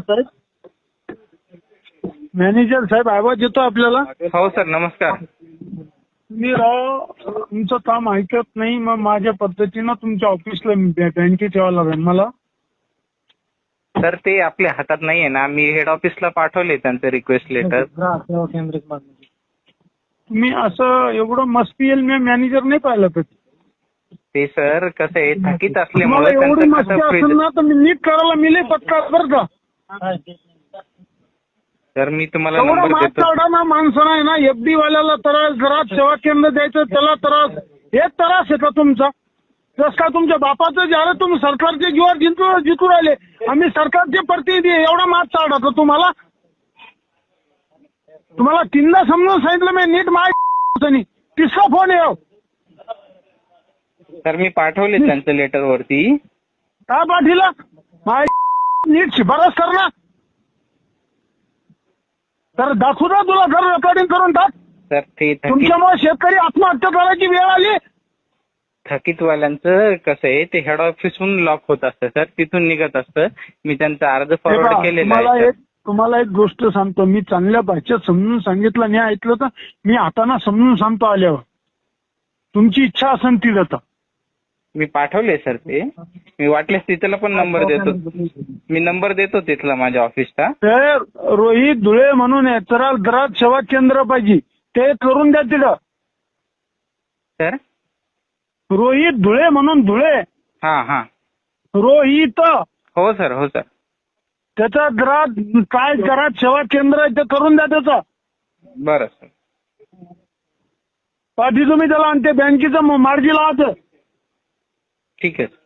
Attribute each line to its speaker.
Speaker 1: साहेब? Manager साहेब आवाज येतो आपल्याला?
Speaker 2: हो सर नमस्कार.
Speaker 1: मी राव तुमचं काम ऐकत नाही मग माझ्या पद्धतीनं तुमच्या ऑफिसला बँकेत यावं लागेल मला.
Speaker 2: सर ते आपल्या हातात नाहीये ना. मी हेड ऑफिसला पाठवले त्यांचं रिक्वेस्ट लेटर
Speaker 1: तुम्ही असं एवढं मस्ती येईल मी मॅनेजर नाही पाहिलं कधी
Speaker 2: ते सर कसं आहे थकीत
Speaker 1: तुम्हाला
Speaker 2: असल्यामुळे
Speaker 1: एवढी
Speaker 2: त्यांचं
Speaker 1: मस्ती
Speaker 2: कसं
Speaker 1: असेल ना तर मी नीट करायला मिले पक्का बरं का?
Speaker 2: सर मी तुम्हाला
Speaker 1: एवढा
Speaker 2: नंबर
Speaker 1: मात
Speaker 2: देतो.
Speaker 1: काढा ना माणसानं आहे ना एफडी वाल्याला त्रास जरा सेवा केंद्र द्यायचं त्याला त्रास. हे त्रास आहे का तुमचा? जस का तुमच्या बापाचं जे आलं तुम्ही सरकारचे जीवावर जिंतू जितू राहिले. आम्ही सरकारचे प्रतिनिधी आहे. एवढा मात काढा तर तुम्हाला? तुम्हाला तीनदा समजून सांगितलं मी नीट माय तिसरा फोन हो.
Speaker 2: सर मी पाठवले त्यांचं लेटर वरती.
Speaker 1: काय पाठीला माय नीट शिफारस कर ना. तर दाखवू ना तुला घर रेकॉर्डिंग करून टाक.
Speaker 2: सर ते थकीत
Speaker 1: तुमच्यामुळे शेतकरी आत्महत्या करायची वेळ आली.
Speaker 2: थकीतवाल्यांचं कसं आहे ते हेड ऑफिसहून लॉक होत असतं सर. तिथून निघत असतं. मी त्यांचा अर्ज
Speaker 1: हे
Speaker 2: फॉरवर्ड केलेला
Speaker 1: तुम्हाला
Speaker 2: आहे
Speaker 1: एक तुम्हाला एक गोष्ट सांगतो. मी चांगल्या भाषेत समजून सांगितलं नाही ऐकलं तर मी हाताना समजून सांगतो आल्यावर. तुमची इच्छा असेल ती जाता
Speaker 2: मी पाठवले सर ते. मी वाटल्यास तिथला पण नंबर देतो. मी नंबर देतो तिथला माझ्या ऑफिसचा
Speaker 1: ते रोहित धुळे म्हणून आहे. तर दरात सेवा केंद्र पाहिजे. ते करून द्या तिथं.
Speaker 2: सर?
Speaker 1: रोहित धुळे म्हणून धुळे.
Speaker 2: हा हा.
Speaker 1: रोहित.
Speaker 2: हो सर हो सर.
Speaker 1: त्याचा दरात काय दरात सेवा केंद्र आहे ते करून द्या त्याचं.
Speaker 2: बरं सर.
Speaker 1: पाठी तुम्ही त्याला आणि ते बँकेचं मार्गी लावायचं
Speaker 2: ठीक आहे